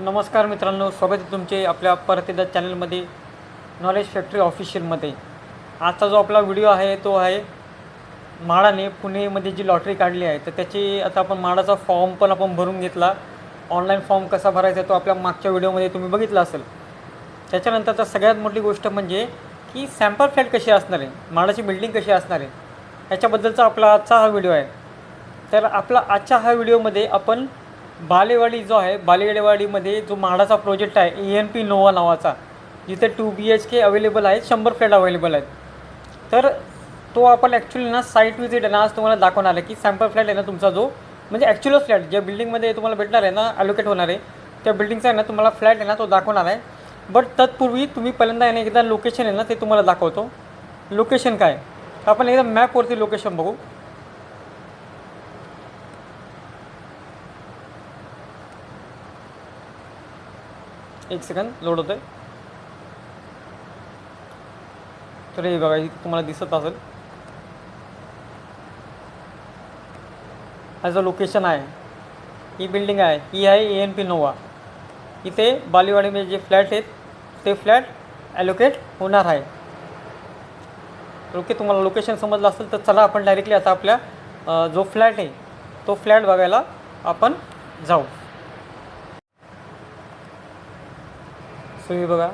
नमस्कार मित्रांनो स्वागत आहे तुमचे आपल्या परत एकदा चॅनलमध्ये नॉलेज फॅक्टरी ऑफिशियलमध्ये. आजचा जो आपला व्हिडिओ आहे तो आहे म्हाडाने पुणेमध्ये जी लॉटरी काढली आहे तर त्याची आता आपण म्हाडाचा फॉर्म पण आपण भरून घेतला. ऑनलाईन फॉर्म कसा भरायचा तो आपल्या मागच्या व्हिडिओमध्ये तुम्ही बघितला असेल. त्याच्यानंतरचा सगळ्यात मोठी गोष्ट म्हणजे की सॅम्पल फ्लॅट कशी असणार आहे म्हाडाची बिल्डिंग कशी असणार आहे ह्याच्याबद्दलचा आपला आजचा हा व्हिडिओ आहे. तर आपला आजच्या हा व्हिडिओमध्ये आपण बालेवाडी जो आहे बालेवाडीमध्ये जो म्हाडाचा प्रोजेक्ट आहे ए एन पी नोवा नावाचा जिथे two B H K available आहेत शंभर फ्लॅट अवेलेबल आहेत. तर तो आपण ॲक्च्युली ना साईट विजिट आहे ना आज तुम्हाला दाखवणार आहे की सॅम्पल फ्लॅट आहे ना तुमचा जो म्हणजे ॲक्च्युअल फ्लॅट ज्या बिल्डिंगमध्ये तुम्हाला भेटणार आहे ना अलोकेट होणार आहे त्या बिल्डिंगचा आहे ना तुम्हाला फ्लॅट आहे ना तो दाखवणार आहे. बट तत्पूर्वी तुम्ही पहिल्यांदा आहे ना एकदा लोकेशन आहे ना ते तुम्हाला दाखवतो. लोकेशन काय? आपण एकदा मॅपवरती लोकेशन बघू. एक सेकंद लोड होतं तर हे बघा तुम्हाला दिसत असेल. हा जो लोकेशन आहे ही बिल्डिंग आहे ही आहे ए एन पी नोवा इथे बालीवाडीमध्ये जे फ्लॅट आहेत ते फ्लॅट ॲलोकेट होणार आहे. ओके तुम्हाला लोकेशन समजलं असेल तर चला आपण डायरेक्टली आता आपल्या जो फ्लॅट आहे तो फ्लॅट बघायला आपण जाऊ. तुम्ही हे बघा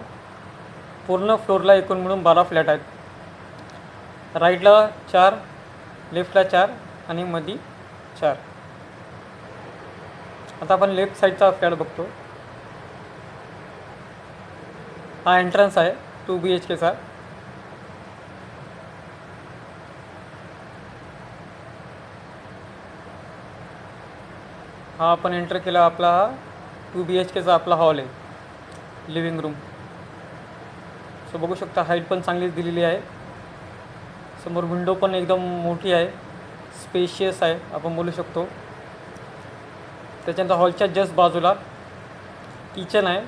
पूर्ण फ्लोअरला एकूण मिळून बारा फ्लॅट आहेत. राईटला चार लेफ्टला चार आणि मधी चार. आता आपण लेफ्ट साईडचा फ्लॅट बघतो. हा एंट्रन्स आहे टू बी एच केचा हा आपण एंटर केला आपला हा टू बी एच केचा आपला हॉल आहे. Living room. सो बघू शकता हाईट पण चांगलीच दिलेली आहे. समोर विंडो पण एकदम मोठी आहे. स्पेशियस आहे आपण बोलू शकतो. त्याच्यानंतर हॉलच्या जस्ट बाजूला किचन आहे.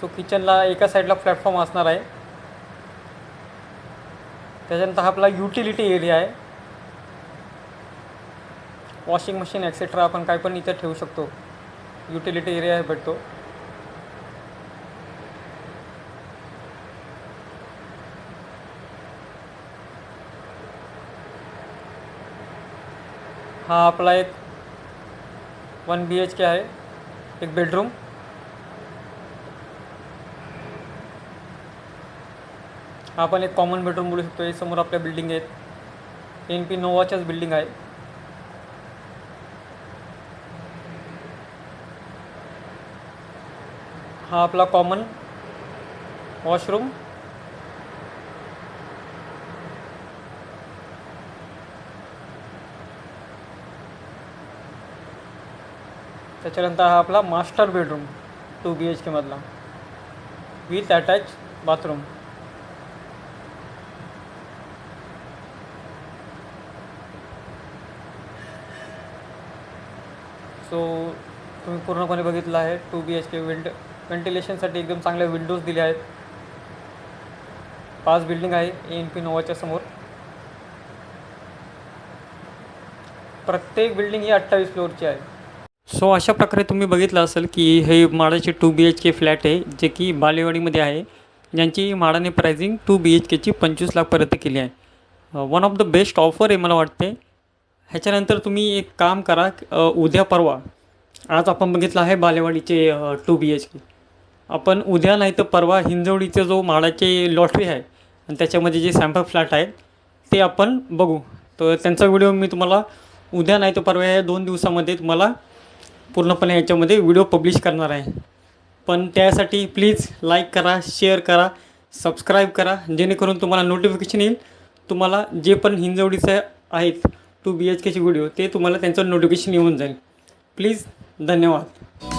सो किचनला एका साईडला प्लॅटफॉर्म असणार आहे. त्याच्यानंतर हा आपला युटिलिटी एरिया आहे. वॉशिंग मशीन एक्सेट्रा आपण काय पण इथे ठेवू शकतो. युटिलिटी एरिया भेटतो. हा आपला एक वन बी एच के है? एक बेडरूम हा आपण एक कॉमन बेडरूम बोलू शकतो हे समोर आपल्या बिल्डिंग आहेत. एन पी नोवाच्याच बिल्डिंग आहे. हा आपला कॉमन वॉशरूम त्याच्यानंतर हा आपला master bedroom two B H केमधला with attach bathroom so तुम्ही पूर्णपणे बघितलं आहे two B H K wind व्हेंटिलेशनसाठी एकदम चांगल्या विंडोज दिल्या आहेत. पाच बिल्डिंग आहे ए एन पी नोवाच्या समोर. प्रत्येक बिल्डिंग ही अठ्ठावीस फ्लोअरची आहे. सो अशा प्रकारे तुम्ही बघितलं असेल की हे माडाचे two B H K flat आहे जे की बालेवाडीमध्ये आहे. ज्यांची माडाने प्राइसिंग टू बी एच केची पंचवीस लाखपर्यंत केली आहे. One of the best offer आहे मला वाटते. ह्याच्यानंतर तुम्ही एक काम करा उद्या परवा. आज आपण बघितलं आहे बालेवाडीचे टू बी एच के आपण उद्या नाही तर परवा हिंजवडीचे जो माडाचे लॉटरी आहे आणि त्याच्यामध्ये जे सॅम्पल फ्लॅट आहेत ते आपण बघू. तर त्यांचा व्हिडिओ मी तुम्हाला उद्या नाही तर परवा या दोन दिवसामध्ये तुम्हाला पूर्णपणे याच्यामध्ये व्हिडिओ पब्लिश करणार आहे. पण त्यासाठी प्लीज लाईक करा शेअर करा सबस्क्राईब करा. जेणेकरून तुम्हाला नोटिफिकेशन येईल. तुम्हाला जे पण हिंजवडीचे आहेत टू बी एच केचे व्हिडिओ ते तुम्हाला त्यांचं नोटिफिकेशन येऊन जाईल. प्लीज धन्यवाद.